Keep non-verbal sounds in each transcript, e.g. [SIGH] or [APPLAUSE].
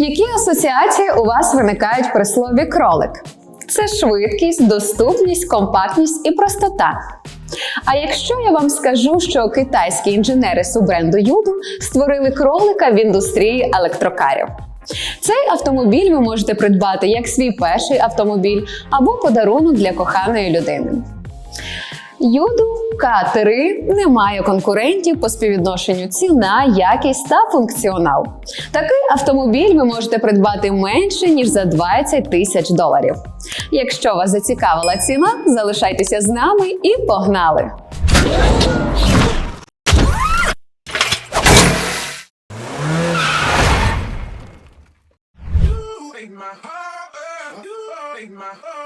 Які асоціації у вас виникають при слові кролик? Це швидкість, доступність, компактність і простота. А якщо я вам скажу, що китайські інженери суббренду Юду створили кролика в індустрії електрокарів. Цей автомобіль ви можете придбати як свій перший автомобіль або подарунок для коханої людини. Юду К3 не має конкурентів по співвідношенню ціна, якість та функціонал. Такий автомобіль ви можете придбати менше ніж за 20 тисяч доларів. Якщо вас зацікавила ціна, залишайтеся з нами і погнали! My heart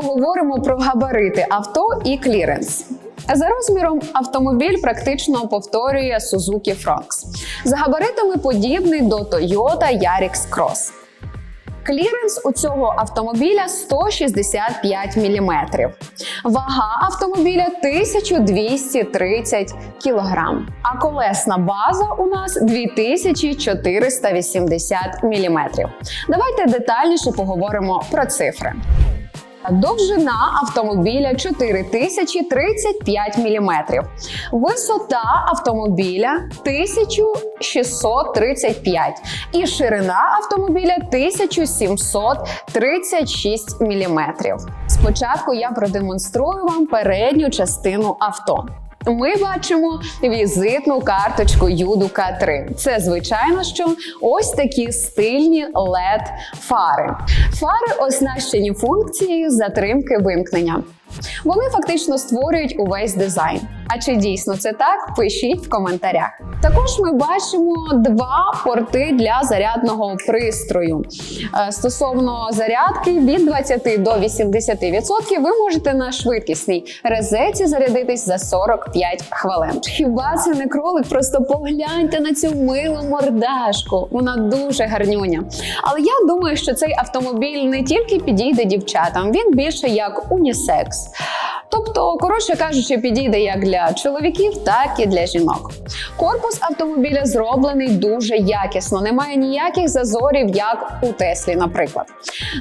поговоримо про габарити авто і кліренс. За розміром автомобіль практично повторює Suzuki Fronx. За габаритами подібний до Toyota Yaris Cross. Кліренс у цього автомобіля 165 мм. Вага автомобіля 1230 кг. А колесна база у нас 2480 мм. Давайте детальніше поговоримо про цифри. Довжина автомобіля 4035 мм. Висота автомобіля 1635 і ширина автомобіля 1736 мм. Спочатку я продемонструю вам передню частину авто. Ми бачимо візитну карточку Юдука К3. Це звичайно, що ось такі стильні led фари. Фари оснащені функцією затримки вимкнення. Вони фактично створюють увесь дизайн. А чи дійсно це так? Пишіть в коментарях. Також ми бачимо два порти для зарядного пристрою. Е, Стосовно зарядки від 20 до 80% ви можете на швидкісній резеті зарядитись за 45 хвилин. Хіба це не кролик? Просто погляньте на цю милу мордашку. Вона дуже гарнюня. Але я думаю, що цей автомобіль не тільки підійде дівчатам, він більше як унісекс. Netflix. Тобто, коротше кажучи, підійде як для чоловіків, так і для жінок. Корпус автомобіля зроблений дуже якісно, немає ніяких зазорів, як у Теслі, наприклад.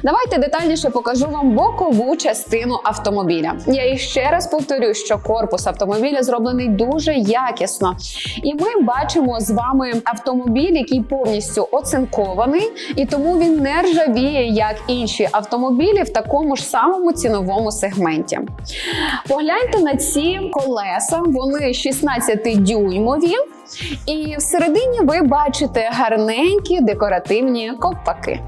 Давайте детальніше покажу вам бокову частину автомобіля. Я іще раз повторю, що корпус автомобіля зроблений дуже якісно. І ми бачимо з вами автомобіль, який повністю оцинкований, і тому він не ржавіє, як інші автомобілі в такому ж самому ціновому сегменті. Погляньте на ці колеса, вони 16-дюймові. І всередині ви бачите гарненькі декоративні ковпаки.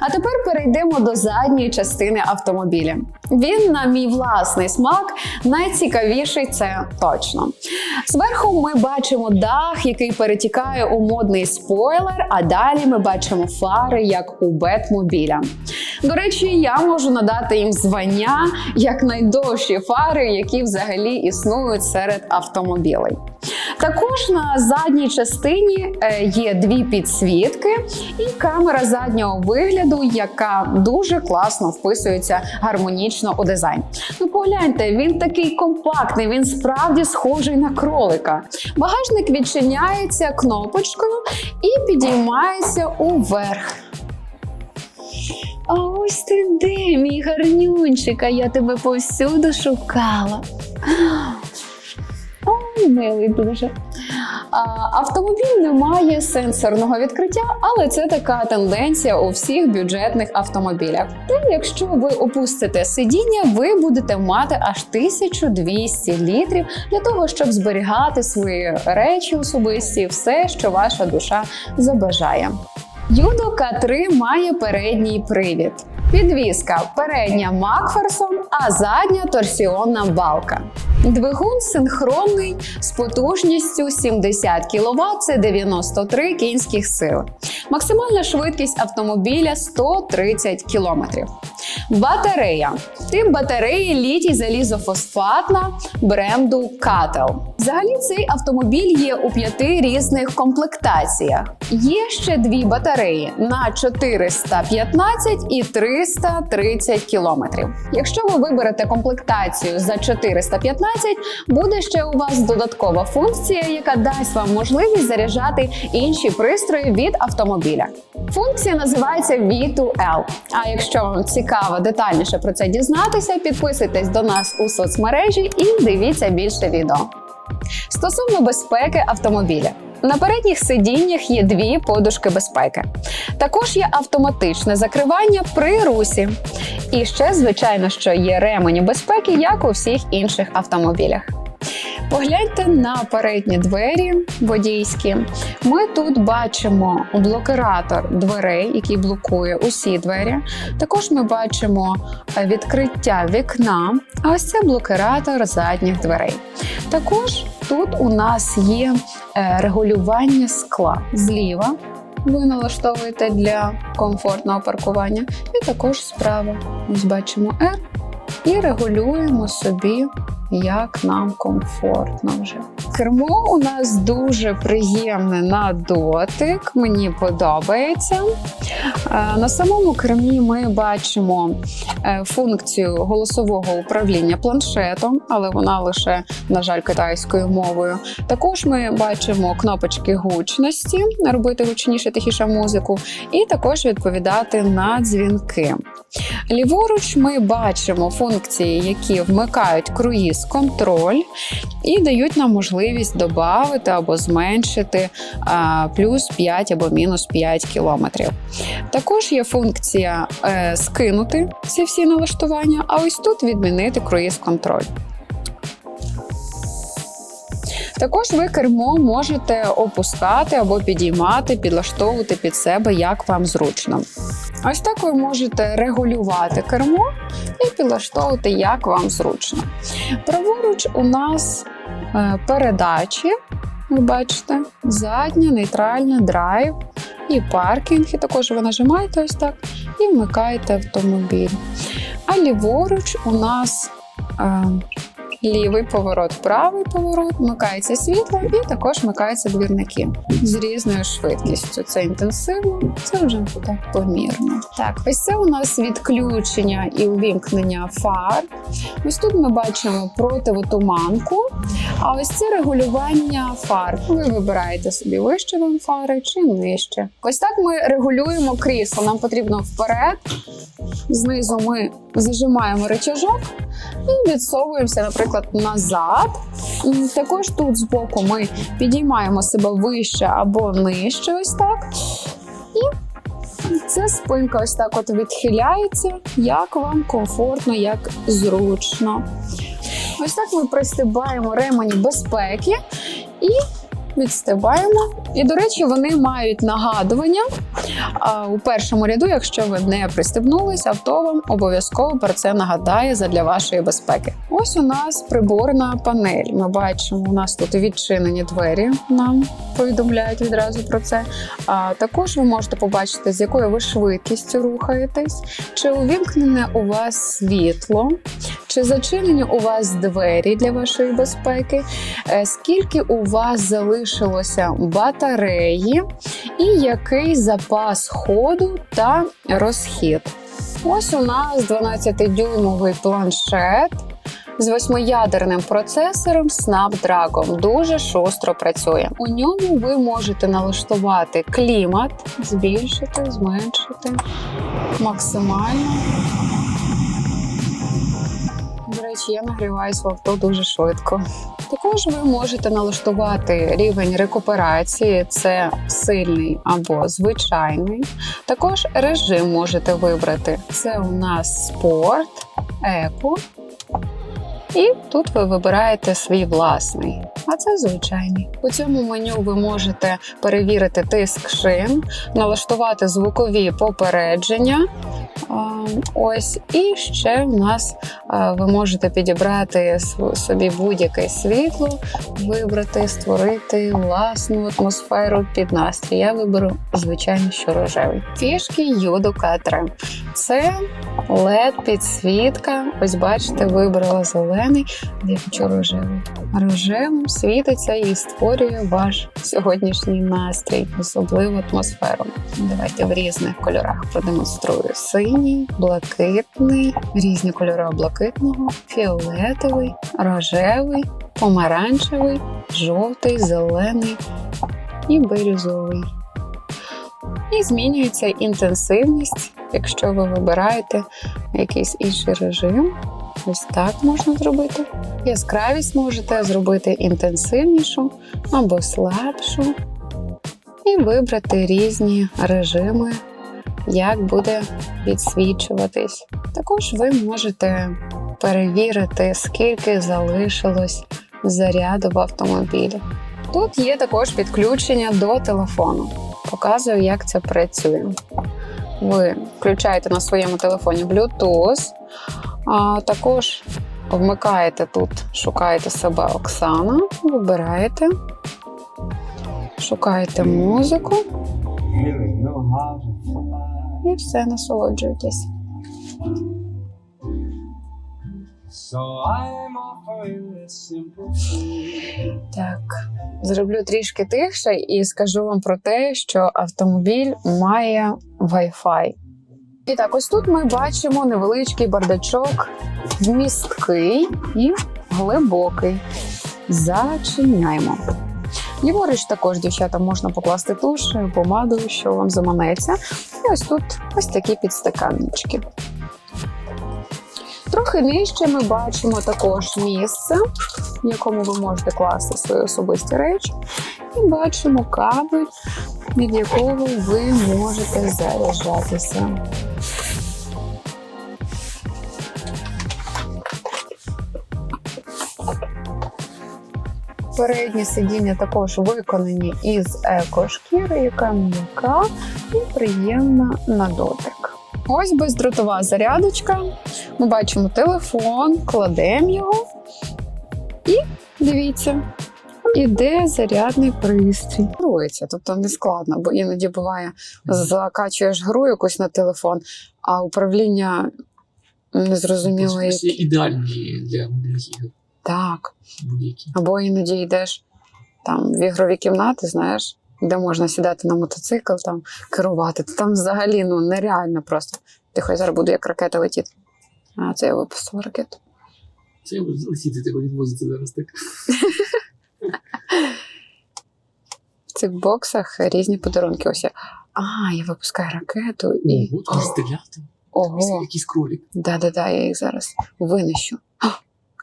А тепер перейдемо до задньої частини автомобіля. Він, на мій власний смак, найцікавіший це точно. Зверху ми бачимо дах, який перетікає у модний спойлер, а далі ми бачимо фари, як у Бетмобіля. До речі, я можу надати їм звання як найдовші фари, які взагалі існують серед автомобілей. Також на задній частині е, є дві підсвітки і камера заднього вигляду, яка дуже класно вписується гармонічно у дизайн. Ну погляньте, він такий компактний, він справді схожий на кролика. Багажник відчиняється кнопочкою і підіймається уверх. А ось ти де, мій гарнюнчик, а я тебе повсюду шукала. Ой, милий дуже. Автомобіль не має сенсорного відкриття, але це така тенденція у всіх бюджетних автомобілях. Та якщо ви опустите сидіння, ви будете мати аж 1200 літрів для того, щоб зберігати свої речі особисті, все, що ваша душа забажає. Юдо К3 має передній привід. Підвізка передня Макферсон, а задня торсіонна балка. Двигун синхронний з потужністю 70 кВт, це 93 кінських сили. Максимальна швидкість автомобіля 130 км. Батарея. Тип батареї літій залізофосфатна бренду Cattel. Взагалі цей автомобіль є у п'яти різних комплектаціях. Є ще дві батареї на 415 і 330 кілометрів. Якщо ви виберете комплектацію за 415, буде ще у вас додаткова функція, яка дасть вам можливість заряджати інші пристрої від автомобіля. Функція називається V2L. А якщо вам цікаво детальніше про це дізнатися, підписуйтесь до нас у соцмережі і дивіться більше відео. Стосовно безпеки автомобіля. На передніх сидіннях є дві подушки безпеки. Також є автоматичне закривання при русі. І ще, звичайно, що є ремені безпеки, як у всіх інших автомобілях. Погляньте на передні двері водійські. Ми тут бачимо блокиратор дверей, який блокує усі двері. Також ми бачимо е, відкриття вікна, а ось це блокиратор задніх дверей. Також тут у нас є е, регулювання скла зліва. Ви налаштовуєте для комфортного паркування, і також справа. Ось бачимо R і регулюємо собі як нам комфортно вже. Кермо у нас дуже приємне на дотик, мені подобається. Е, На самому кермі ми бачимо е, функцію голосового управління планшетом, але вона лише, на жаль, китайською мовою. Також ми бачимо кнопочки гучності, робити гучніше, тихіше музику, і також відповідати на дзвінки. Ліворуч ми бачимо функції, які вмикають круїз контроль і дають нам можливість додати або зменшити плюс 5 або мінус 5 кілометрів. Також є функція е, скинути ці всі налаштування, а ось тут відмінити круїз контроль. Також ви кермо можете опускати або підіймати, підлаштовувати під себе, як вам зручно. Ось так ви можете регулювати кермо і підлаштовувати, як вам зручно. Праворуч у нас передачі, ви бачите, задня, нейтральна, драйв і паркінг. І також ви нажимаєте ось так і вмикаєте автомобіль. А ліворуч у нас е, лівий поворот, правий поворот, вмикається світло і також вмикаються двірники з різною швидкістю. Це інтенсивно, це вже так помірно. Так, ось це у нас відключення і увімкнення фар. Ось тут ми бачимо противотуманку, а ось це регулювання фар. Ви вибираєте собі вище вам фари чи нижче. Ось так ми регулюємо крісло. Нам потрібно вперед. Знизу ми зажимаємо рычажок і відсовуємося, наприклад, назад. Також тут збоку ми підіймаємо себе вище або нижче, ось так. І ця спинка ось так от відхиляється, як вам комфортно, як зручно. Ось так ми пристибаємо ремені безпеки і відстибаємо. І, до речі, вони мають нагадування а, у першому ряду, якщо ви не пристебнулись, авто вам обов'язково про це нагадає задля вашої безпеки. Ось у нас приборна панель. Ми бачимо, у нас тут відчинені двері. Нам повідомляють відразу про це. А також ви можете побачити, з якою ви швидкістю рухаєтесь, чи увімкнене у вас світло, чи зачинені у вас двері для вашої безпеки, е, скільки у вас залишилося батареї, і який запас ходу та розхід. Ось у нас 12-дюймовий планшет з восьмиядерним процесором Snapdragon. Дуже шустро працює. У ньому ви можете налаштувати клімат, збільшити, зменшити максимально. До речі, я нагріваюсь в авто дуже швидко. Також ви можете налаштувати рівень рекуперації, це сильний або звичайний. Також режим можете вибрати. Це у нас спорт, еко. І тут ви вибираєте свій власний, а це звичайний. У цьому меню ви можете перевірити тиск шин, налаштувати звукові попередження, Ось і ще в нас ви можете підібрати собі будь-яке світло, вибрати, створити власну атмосферу під настрій. Я виберу, звичайно, що рожевий. Фішки Юду К3. Це led підсвітка. Ось бачите, вибрала зелений, я хочу рожевий. Рожевим світиться і створює ваш сьогоднішній настрій, особливу атмосферу. Давайте в різних кольорах продемонструю: синій, блакитний, різні кольори блакитного, фіолетовий, рожевий, помаранчевий, жовтий, зелений і бирюзовий. І змінюється інтенсивність, якщо ви вибираєте якийсь інший режим. Ось так можна зробити. Яскравість можете зробити інтенсивнішу або слабшу, і вибрати різні режими, як буде підсвічуватись. Також ви можете перевірити, скільки залишилось заряду в автомобілі. Тут є також підключення до телефону. Показую, як це працює. Ви включаєте на своєму телефоні Bluetooth, а також вмикаєте тут, шукаєте себе Оксана, вибираєте, шукаєте музику і все thing. Так, зроблю трішки тихше і скажу вам про те, що автомобіль має Wi-Fi. І так, ось тут ми бачимо невеличкий бардачок, вмісткий і глибокий. Зачиняємо. Ліворуч також, дівчата, можна покласти туш, помаду, що вам заманеться. І ось тут ось такі підстаканнички. Трохи нижче ми бачимо також місце, в якому ви можете класти свої особисті речі, і бачимо кабель, від якого ви можете заряджатися. Передні сидіння також виконані із екошкіри, яка м'яка і приємна на дотик. Ось бездротова зарядочка. Ми бачимо телефон, кладемо його і дивіться, іде зарядний пристрій. Грується, тобто не складно, бо іноді буває, закачуєш гру якусь на телефон, а управління незрозуміло. Ось як- ідеальні для мобільних ігор. Так. Або іноді йдеш там в ігрові кімнати, знаєш, де можна сідати на мотоцикл, там керувати. Там взагалі ну нереально просто. Тихо, я зараз буду як ракета летіти. А це я випустила ракету. Це я буду летіти тебе відвозити зараз так. В цих боксах різні подарунки. Ось я. А, я випускаю ракету і. Ого, стріляти. Ого, Якийсь кролик. да-да-да, я їх зараз винищу.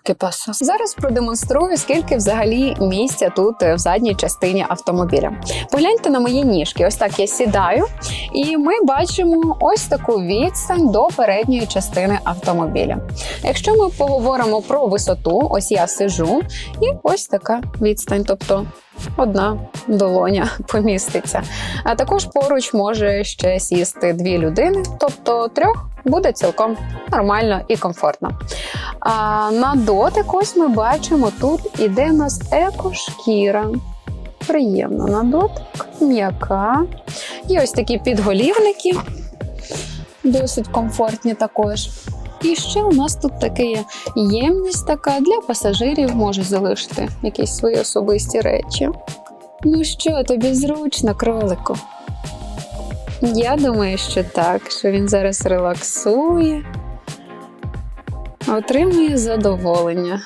Кипаса. Зараз продемонструю, скільки взагалі місця тут е, в задній частині автомобіля. Погляньте на мої ніжки. Ось так я сідаю, і ми бачимо ось таку відстань до передньої частини автомобіля. Якщо ми поговоримо про висоту, ось я сижу, і ось така відстань, тобто одна долоня [LAUGHS] поміститься. А також поруч може ще сісти дві людини, тобто трьох буде цілком нормально і комфортно. А на дотик ось ми бачимо, тут іде у нас екошкіра. Приємно на дотик, м'яка. І ось такі підголівники, досить комфортні також. І ще у нас тут таке є ємність така для пасажирів може залишити якісь свої особисті речі. Ну що, тобі зручно, кролику? Я думаю, що так, що він зараз релаксує, отримує задоволення.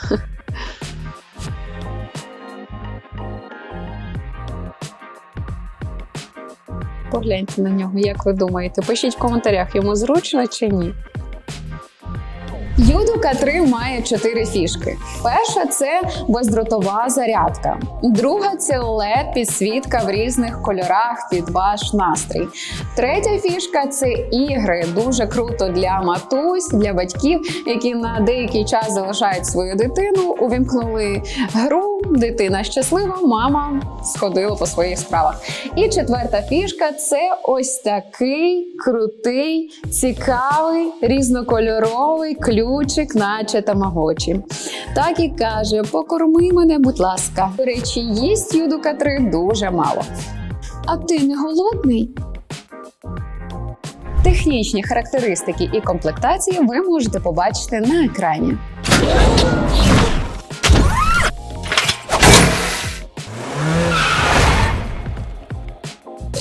Погляньте на нього, як ви думаєте? Пишіть в коментарях, йому зручно чи ні. Юду К3 має чотири фішки. Перша це бездротова зарядка. Друга це led підсвітка в різних кольорах під ваш настрій. Третя фішка це ігри. Дуже круто для матусь, для батьків, які на деякий час залишають свою дитину. Увімкнули гру, дитина щаслива, мама сходила по своїх справах. І четверта фішка це ось такий крутий, цікавий, різнокольоровий ключик, наче тамагочі. Так і каже: покорми мене, будь ласка. До речі, їсть юдука 3 дуже мало. А ти не голодний? Технічні характеристики і комплектації ви можете побачити на екрані.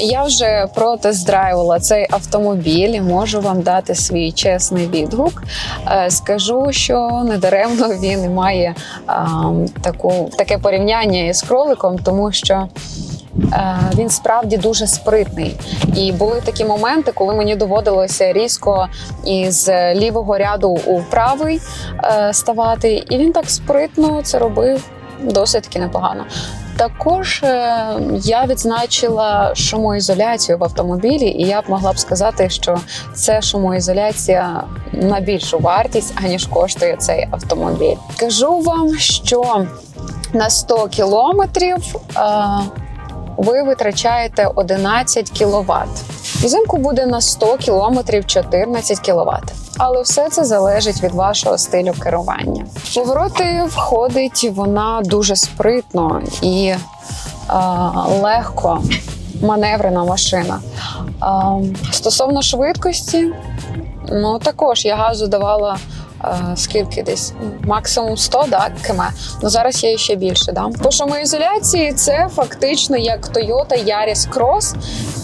Я вже протест-драйвила цей автомобіль і можу вам дати свій чесний відгук. Е, Скажу, що недаремно він має а, таку, таке порівняння із кроликом, тому що е, він справді дуже спритний. І були такі моменти, коли мені доводилося різко із лівого ряду у правий е, ставати, і він так спритно це робив досить таки непогано. Також е, я відзначила шумоізоляцію в автомобілі, і я б могла б сказати, що це шумоізоляція на більшу вартість, аніж коштує цей автомобіль. Кажу вам, що на 100 кілометрів е, ви витрачаєте 11 кВт. Взимку буде на 100 кілометрів 14 кВт. Але все це залежить від вашого стилю керування. Повороти входить вона дуже спритно і е, легко маневрена машина. Е, стосовно швидкості, ну також я газу давала. Е, Скільки десь максимум 100 да, км. Ну зараз є ще більше. Да? По шумоізоляції це фактично як Toyota Yaris Cross.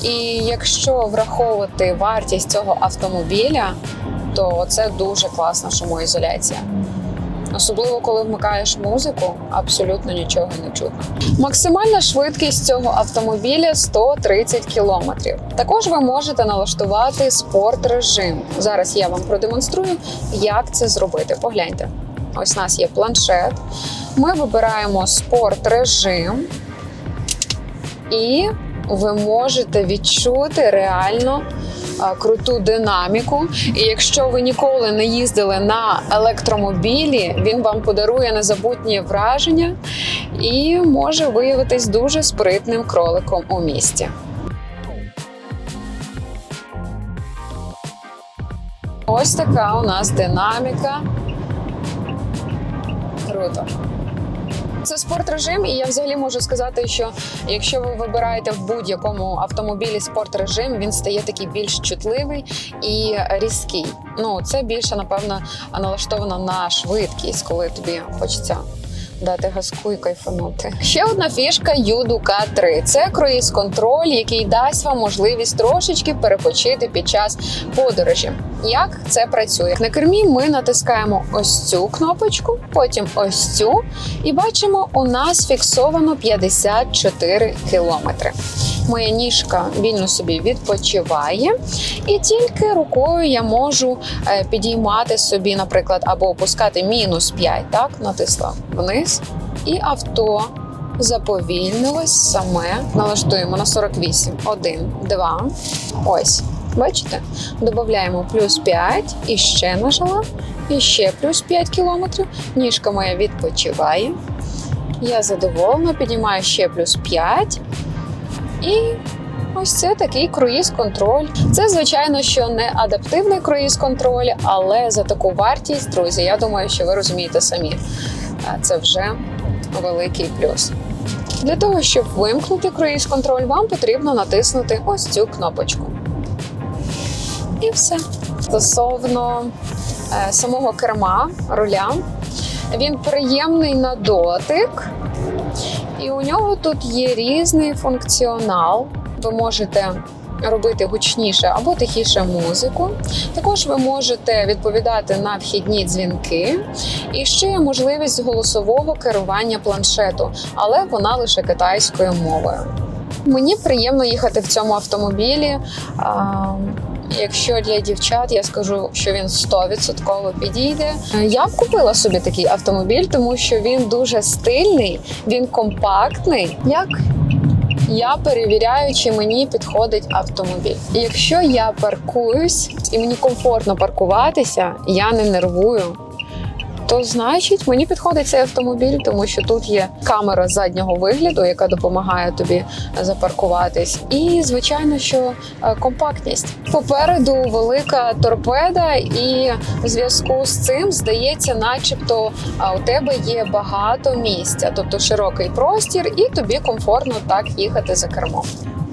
І якщо враховувати вартість цього автомобіля, то це дуже класна шумоізоляція. Особливо коли вмикаєш музику, абсолютно нічого не чутно. Максимальна швидкість цього автомобіля 130 км. Також ви можете налаштувати спорт режим. Зараз я вам продемонструю, як це зробити. Погляньте, ось у нас є планшет. Ми вибираємо спорт режим, і ви можете відчути реально круту динаміку. І якщо ви ніколи не їздили на електромобілі, він вам подарує незабутні враження і може виявитись дуже спритним кроликом у місті. Ось така у нас динаміка. Круто. Це спорт режим, і я взагалі можу сказати, що якщо ви вибираєте в будь-якому автомобілі спорт режим, він стає такий більш чутливий і різкий. Ну це більше напевно налаштовано на швидкість, коли тобі хочеться. Дати газку і кайфанути. Ще одна фішка Юду К3 це круїз-контроль, який дасть вам можливість трошечки перепочити під час подорожі. Як це працює? На кермі ми натискаємо ось цю кнопочку, потім ось цю, і бачимо, у нас фіксовано 54 кілометри. Моя ніжка вільно собі відпочиває, і тільки рукою я можу е, підіймати собі, наприклад, або опускати мінус 5, так, натисла вниз, і авто заповільнилось саме. Налаштуємо на 48. 1, 2. Ось. Бачите? Додаємо плюс 5 і ще нажала, і ще плюс 5 кілометрів. Ніжка моя відпочиває. Я задоволена, піднімаю ще плюс 5. І ось це такий круїз-контроль. Це, звичайно, що не адаптивний круїз-контроль, але за таку вартість, друзі, я думаю, що ви розумієте самі. Це вже великий плюс. Для того, щоб вимкнути круїз-контроль, вам потрібно натиснути ось цю кнопочку. І все. Стосовно е, самого керма, руля, він приємний на дотик. І у нього тут є різний функціонал. Ви можете робити гучніше або тихіше музику. Також ви можете відповідати на вхідні дзвінки. І ще є можливість голосового керування планшету, але вона лише китайською мовою. Мені приємно їхати в цьому автомобілі. Якщо для дівчат, я скажу, що він 100% підійде. Я б купила собі такий автомобіль, тому що він дуже стильний, він компактний. Як я перевіряю, чи мені підходить автомобіль. І якщо я паркуюсь і мені комфортно паркуватися, я не нервую. То значить мені підходить цей автомобіль, тому що тут є камера заднього вигляду, яка допомагає тобі запаркуватись. І звичайно, що е, компактність. Попереду велика торпеда, і в зв'язку з цим здається, начебто у тебе є багато місця, тобто широкий простір, і тобі комфортно так їхати за кермом.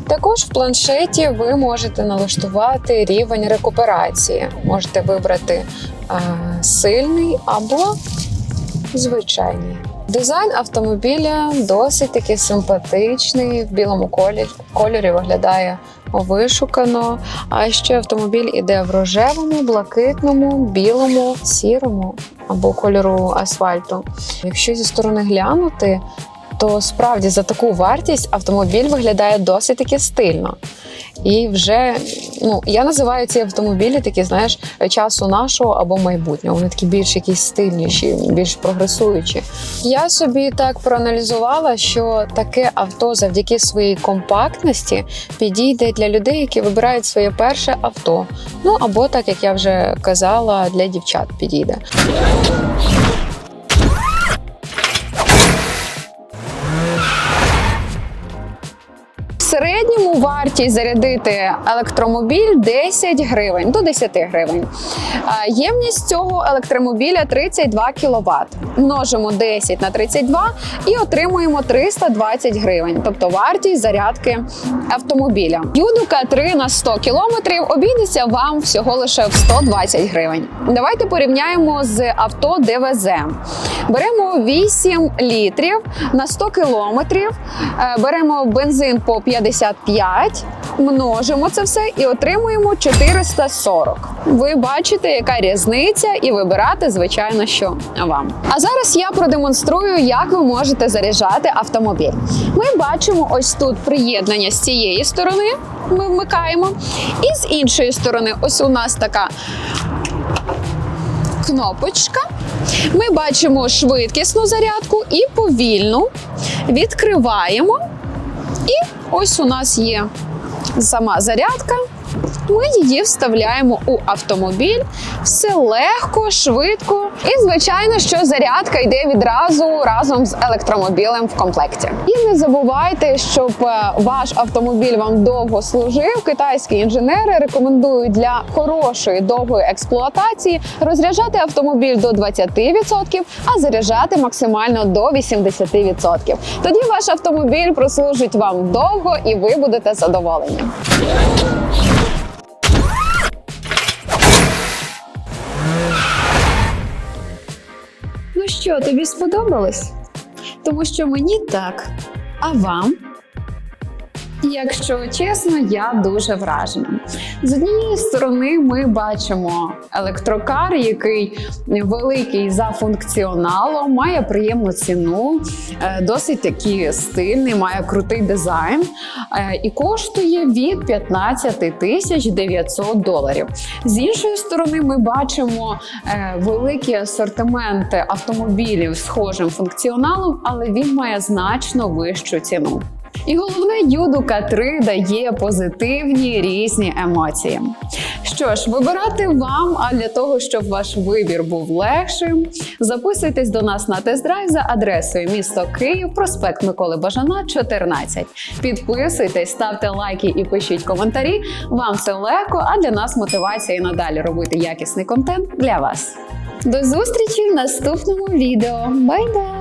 Також в планшеті ви можете налаштувати рівень рекуперації. Можете вибрати е, сильний або звичайний. Дизайн автомобіля досить таки симпатичний. В білому кольорі, кольорі виглядає вишукано. А ще автомобіль іде в рожевому, блакитному, білому, сірому або кольору асфальту. Якщо зі сторони глянути, то справді за таку вартість автомобіль виглядає досить таки стильно. І вже ну я називаю ці автомобілі такі, знаєш, часу нашого або майбутнього. Вони такі більш якісь стильніші, більш прогресуючі. Я собі так проаналізувала, що таке авто завдяки своїй компактності підійде для людей, які вибирають своє перше авто. Ну або так як я вже казала, для дівчат підійде. Середньому вартість зарядити електромобіль 10 гривень до 10 гривень. Ємність цього електромобіля 32 кВт. Множимо 10 на 32 і отримуємо 320 гривень, тобто вартість зарядки автомобіля. Юдука 3 на 100 км обійдеться вам всього лише в 120 гривень. Давайте порівняємо з авто ДВЗ. Беремо 8 літрів на 100 кілометрів, е, беремо бензин по 55, множимо це все і отримуємо 440. Ви бачите, яка різниця, і вибирати, звичайно, що вам. А зараз я продемонструю, як ви можете заряджати автомобіль. Ми бачимо ось тут приєднання з цієї сторони. Ми вмикаємо, і з іншої сторони, ось у нас така кнопочка. Ми бачимо швидкісну зарядку і повільну. Відкриваємо. І ось у нас є сама зарядка. Ми її вставляємо у автомобіль. Все легко, швидко. І, звичайно, що зарядка йде відразу разом з електромобілем в комплекті. І не забувайте, щоб е, ваш автомобіль вам довго служив. Китайські інженери рекомендують для хорошої довгої експлуатації розряджати автомобіль до 20%, а заряджати максимально до 80%. Тоді ваш автомобіль прослужить вам довго і ви будете задоволені. Що, тобі сподобалось? Тому що мені так, а вам? Якщо чесно, я дуже вражена. З однієї сторони, ми бачимо електрокар, який великий за функціоналом, має приємну ціну, е, досить такий стильний, має крутий дизайн е, і коштує від 15 тисяч 900 доларів. З іншої сторони, ми бачимо е, великий асортимент автомобілів схожим функціоналом, але він має значно вищу ціну. І головне, юдука 3 дає позитивні різні емоції. Що ж, вибирати вам, а для того, щоб ваш вибір був легшим, записуйтесь до нас на тест-драйв за адресою місто Київ, проспект Миколи Бажана, 14. Підписуйтесь, ставте лайки і пишіть коментарі. Вам це легко, а для нас мотивація і надалі робити якісний контент для вас. До зустрічі в наступному відео. Бай-бай!